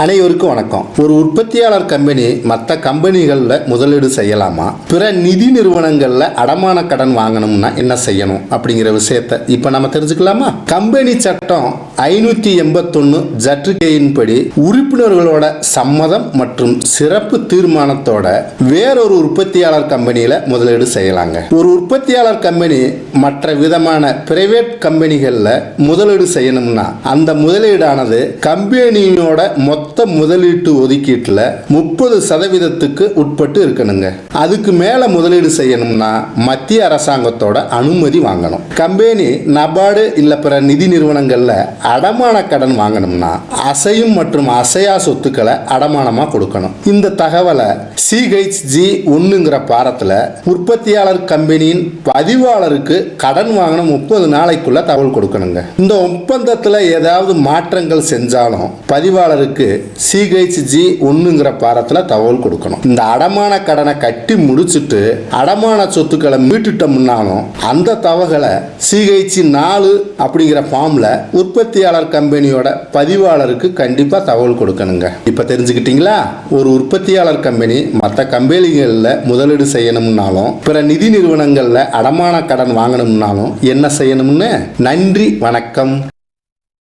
அனைவருக்கும் வணக்கம். ஒரு உற்பத்தியாளர் கம்பெனி மற்ற கம்பெனிகளில் முதலீடு செய்யலாமா? பிற நிதி நிறுவனங்களில் அடமான கடன் வாங்கணும்னா என்ன செய்யணும் அப்படிங்கிற விஷயத்த இப்போ நம்ம தெரிஞ்சுக்கலாமா? கம்பெனி சட்டம் ஐநூற்றி எண்பத்தொன்று ஜற்றுகையின்படி உறுப்பினர்களோட சம்மதம் மற்றும் சிறப்பு தீர்மானத்தோட வேறொரு உற்பத்தியாளர் கம்பெனியில் முதலீடு செய்யலாங்க. ஒரு உற்பத்தியாளர் கம்பெனி மற்ற விதமான பிரைவேட் கம்பெனிகளில் முதலீடு செய்யணும்னா அந்த முதலீடானது கம்பெனியோட மொத்த முதலீட்டு ஒதுக்கீட்டில் முப்பது சதவீதத்துக்கு உட்பட்டு இருக்கணுங்க. அதுக்கு மேலே முதலீடு செய்யணும்னா மத்திய அரசாங்கத்தோட அனுமதி வாங்கணும். கம்பெனி நபார்டு இல்லை பிற நிதி நிறுவனங்களில் அடமான கடன் வாங்கணும்னா அசையும் மற்றும் அசையா சொத்துக்களை அடமானமாக கொடுக்கணும். இந்த தகவலை சிஹெச்ஜி ஒன்றுங்கிற பாரத்தில் உற்பத்தியாளர் கம்பெனியின் பதிவாளருக்கு கடன் வாங்கின முப்பது நாளைக்குள்ள தகவல் கொடுக்கணுங்க. இந்த ஒப்பந்தத்தில் ஏதாவது மாற்றங்கள் செஞ்சாலும் பதிவாளருக்கு சிஹெச்ஜி ஒன்றுங்கிற பாரத்தில் தகவல் கொடுக்கணும். இந்த அடமான கடனை கட்டி முடிச்சுட்டு அடமான சொத்துக்களை மீட்டுட்டோம்னாலும் அந்த தவகளை சிஹெச்சி நாலு அப்படிங்கிற ஃபார்மில் உற்பத்தி உற்பத்தியாளர் கம்பெனியோட பதிவாளருக்கு கண்டிப்பாக தகவல் கொடுக்கணுங்க. இப்போ தெரிஞ்சுக்கிட்டீங்களா? ஒரு உற்பத்தியாளர் கம்பெனி மற்ற கம்பெனிகளில் முதலீடு செய்யணும்னாலும் பிற நிதி நிறுவனங்களில் அடமான கடன் வாங்கணும்னாலும் என்ன செய்யணும்னு? நன்றி வணக்கம்.